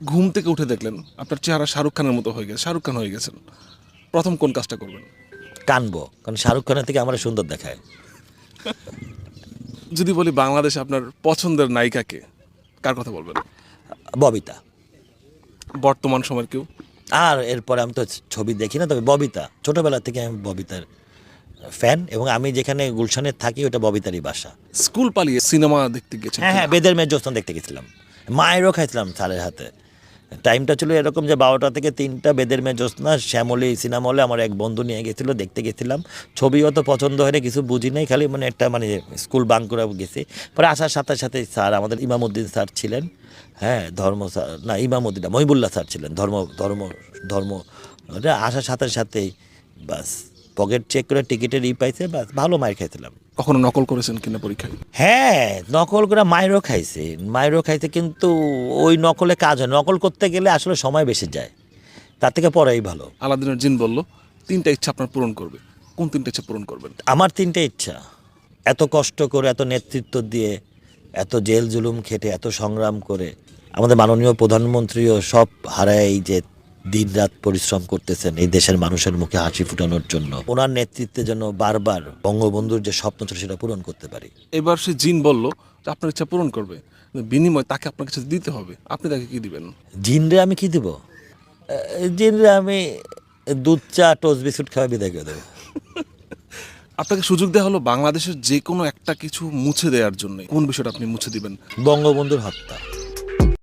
ঘুম থেকে উঠে দেখলেন আপনার চেহারা শাহরুখ খানের মতো হয়ে গেছে শাহরুখ খান হয়ে গেছেন। প্রথম কোন কাজটা করবেন? কানবো কারণ শাহরুখ খানের থেকে আমার সুন্দর দেখায়। যদি বলি বাংলাদেশে আপনার পছন্দের নায়িকাকে কার কথা বলবেন? ববিতা। বর্তমান সময়ের কেউ? আর এরপরে আমি তো ছবি দেখি না তবে ববিতা। ছোটবেলা থেকে আমি ববিতার ফ্যান এবং আমি যেখানে গুলশানে থাকি ওটা ববিতারই বাসা। স্কুল পালিয়ে সিনেমা দেখতে গেছি হ্যাঁ হ্যাঁ বেদের মেয়ে জ্যোৎস্না দেখতে গেছিলাম। মায়েরও খাইছিলাম স্যারের হাতে। টাইমটা ছিল এরকম যে বারোটা থেকে তিনটা, বেদের মেয়ে জ্যোৎস্না, শ্যামলী সিনেমা হলে আমার এক বন্ধু নিয়ে গেছিল, দেখতে গেছিলাম। ছবিও তো পছন্দ হয়নি, কিছু বুঝি নাই, খালি মানে একটা মানে স্কুল বাং করে গেছি। পরে আসার সাথে সাথে স্যার, আমাদের ইমামুদ্দিন স্যার ছিলেন হ্যাঁ ধর্ম স্যার, না, ইমামুদ্দিন, মহিবুল্লাহ স্যার ছিলেন, ধর্ম ধর্ম ধর্ম আসার সাথে সাথেই, বাস। পকেট চেক করে টিকিটের ই পাইছে বাস ভালো মায়ের খাইছিলাম। কখনো নকল করেছেন কিনা পরীক্ষায়? হ্যাঁ নকল করে মায়েরও খাইছে। মায়েরও খাইছে কিন্তু ওই নকলে কাজ হয় নকল করতে গেলে আসলে সময় বেশি যায়। তার থেকে পরেই ভালো। আলাদিনের জিন বলল তিনটা ইচ্ছা আপনার পূরণ করবে। কোন তিনটা ইচ্ছা পূরণ করবেন? আমার তিনটে ইচ্ছা। এত কষ্ট করে এত নেতৃত্ব দিয়ে এত জেল জুলুম খেটে এত সংগ্রাম করে আমাদের মাননীয় প্রধানমন্ত্রীও সব হারায় এই যে দিন রাত পরিশ্রম করতেছেন এই দেশের মানুষের মুখে হাসি ফুটানোর জন্য। ওনার নেতৃত্বে যেন বারবার বঙ্গবন্ধুর যে স্বপ্ন ছিল সেটা পূরণ করতে পারি। এবার সে জিন বলল যে আপনার ইচ্ছা পূরণ করবে। বিনিময় তাকে আপনার কাছে দিতে হবে। আপনি তাকে কি দিবেন? জিনরে আমি কি দিব? জিনরে আমি দুধ চা টোস্ট বিস্কুট খাওয়া বিদায় করে দেবো। আপনাকে সুযোগ দেওয়া হলো বাংলাদেশের যে কোনো একটা কিছু মুছে দেওয়ার জন্য। কোন বিষয়টা আপনি মুছে দিবেন? বঙ্গবন্ধুর হত্যা।